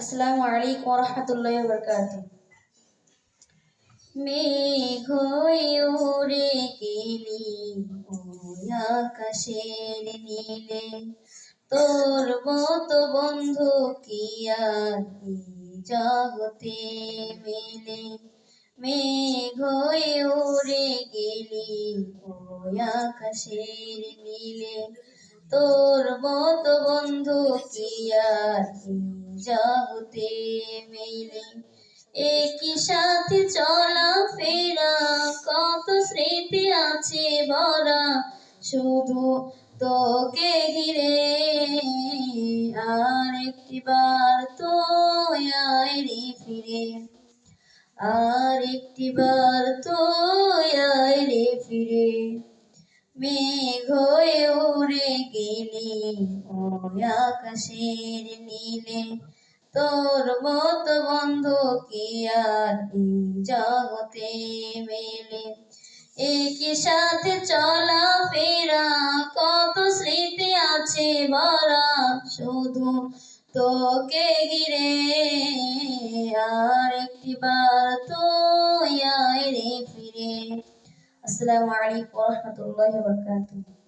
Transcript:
আসসালামু আলাইকুম রহমতুল্লাহ বরকাত মেঘ হয়ে উড়ে গেলি, ওই আকাশের নীলে। তোর মতো বন্ধু কি আর জগতে মেলে? মেঘ উড়ে গেলি, ওই আকাশের নীলে। তোর মতো বন্ধু কি আর জগতে মেলে। একই সাথে চলা ফেরা কত স্মৃতি আছে ভরা। শুধু তোকে ঘিরে আর একটি বার তো আয় রে ফিরে। আর একটি বার তো আয় রে ফিরে। মেঘ হয়ে উড়ে আকাশের নীলে, তোর মতো বন্ধু কি আর জগতে মেলে? একই সাথে চলা ফেরা কত স্মৃতি আছে ভরা, শুধু তোকে ঘিরে আর একটি বার তো আয় রে ফিরে। আসসালামু আলাইকুম রহমতুল্লাহ বরকাতুহ।